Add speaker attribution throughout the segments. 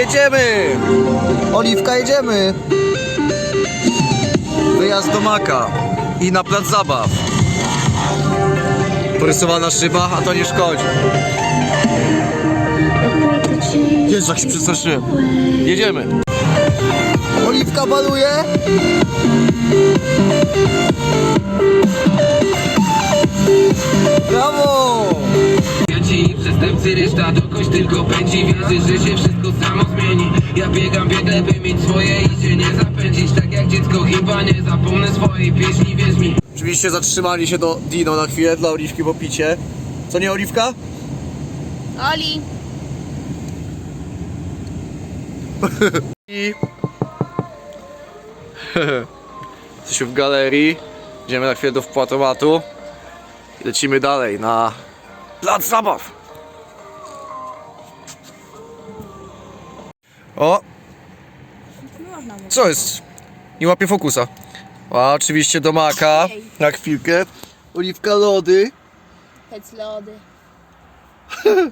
Speaker 1: Jedziemy! Oliwka, jedziemy! Wyjazd do Maka i na plac zabaw. Porysowana szyba, a to nie szkodzi. Jezu, jak się przestraszyłem. Jedziemy. Oliwka baluje.
Speaker 2: Przestępcy, reszta dokądś tylko pędzi Wierzy, że się wszystko samo zmieni Ja biegam, biegnę, by mieć swoje i się nie zapędzić Tak jak dziecko chyba nie zapomnę swojej pieśni, wierz mi
Speaker 1: Oczywiście zatrzymali się do Dino na chwilę dla Oliwki po picie. Co nie Oliwka?
Speaker 3: Oli,
Speaker 1: I... Jesteśmy w galerii. Idziemy na chwilę do wpłatomatu. I lecimy dalej na plac zabaw. O! Co jest? Nie łapie fokusa. A oczywiście do maka. Na chwilkę. Oliwka lody.
Speaker 3: pec lody.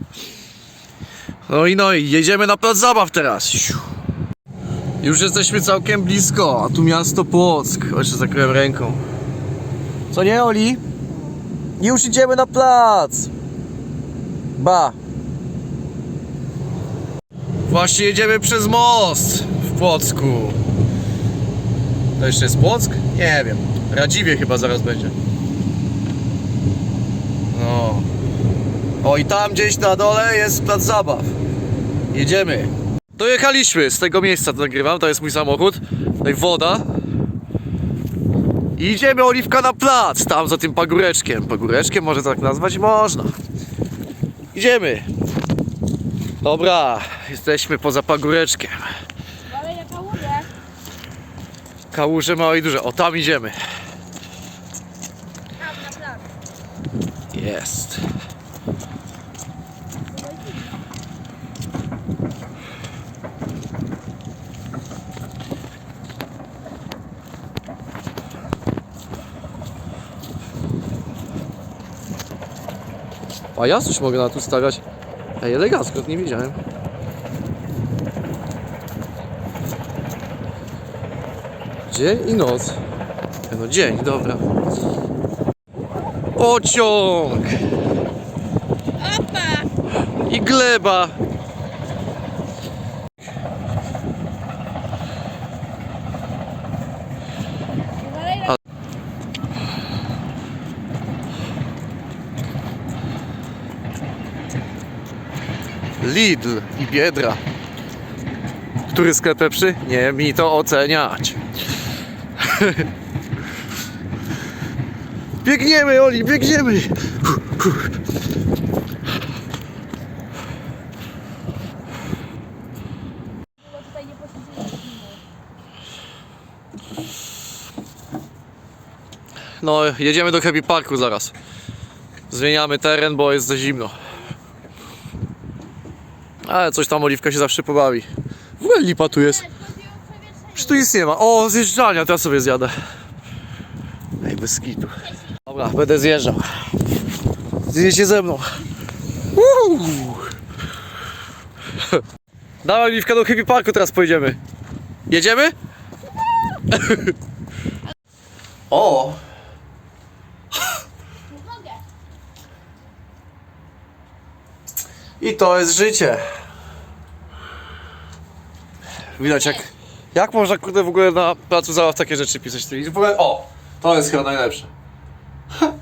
Speaker 1: No i no i jedziemy na plac zabaw teraz. Już jesteśmy całkiem blisko, a tu miasto Płock. O, Jeszcze zakryłem ręką. Co nie, Oli? Już idziemy na plac. Ba. Właśnie jedziemy przez most w Płocku. To jeszcze jest Płock? Nie wiem. Radziwie chyba zaraz będzie. No. O i tam gdzieś na dole jest plac zabaw. Jedziemy. Dojechaliśmy z tego miejsca, nagrywam, to jest mój samochód. Tutaj woda. I idziemy Oliwka na plac, tam za tym pagóreczkiem. Pagóreczkiem może tak nazwać? Można. Idziemy. Dobra, jesteśmy poza pagóreczkiem.
Speaker 3: Ale jaka łudę?
Speaker 1: Kałuże małe i duże. O, tam idziemy.
Speaker 3: Tam na plac.
Speaker 1: Jest. A ja coś mogę na tu stawiać. Ej, elegancko, nie wiedziałem. Dzień i noc. No dzień, dobra. Pociąg!
Speaker 3: Opa!
Speaker 1: I gleba! Lidl i Biedra. Który sklep lepszy? Nie mi to oceniać. biegniemy, Oli, biegniemy! No, jedziemy do Happy Parku zaraz. Zmieniamy teren, bo jest za zimno. Ale coś tam Oliwka się zawsze pobawi. W ogóle lipa tu jest. Już tu nic nie ma. O, zjeżdżania, teraz sobie zjadę. Ej, bez kitu. Dobra, będę zjeżdżał. Zjedziecie ze mną. Uuu. Dawaj, Oliwka, do Happy Parku teraz pojedziemy. Jedziemy? o! I to jest życie. Widać jak... Jak można kurde w ogóle na placu zabaw takie rzeczy pisać? W ogóle... O! To jest chyba najlepsze.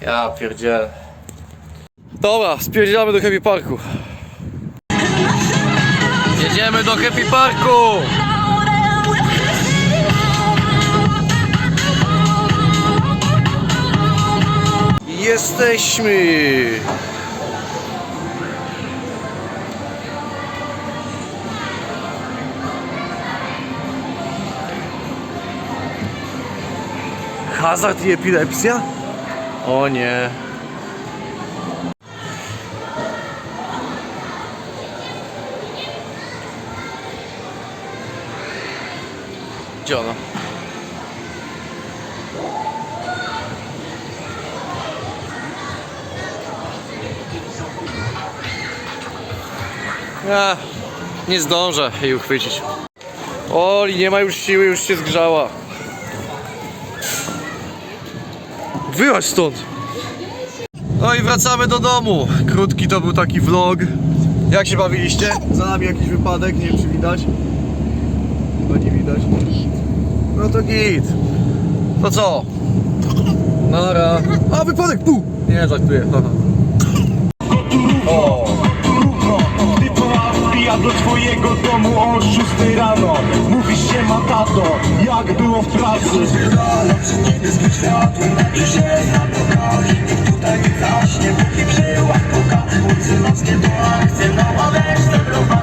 Speaker 1: Ja pierdzielę. Dobra, spierdzielamy do Happy Parku. Jedziemy do Happy Parku! Jesteśmy! Hazard i epilepsja? O nie. Gdzie ona? Ja, nie zdążę jej uchwycić. Oli, nie ma już siły, już się zgrzała. Wyłaź stąd. No i wracamy do domu. Krótki to był taki vlog. Jak się bawiliście? Za nami jakiś wypadek, nie wiem czy widać. Chyba nie widać. No to git. To co? Nara. A wypadek, pu! Nie, żartuję. haha.
Speaker 4: Twojego domu o 6 rano. Mówisz się ma tato, jak było w pracy.
Speaker 5: Rano przy niebieskim światłem Już jest na nogach i nikt tutaj nie zaśnie Póki to akcje fiesta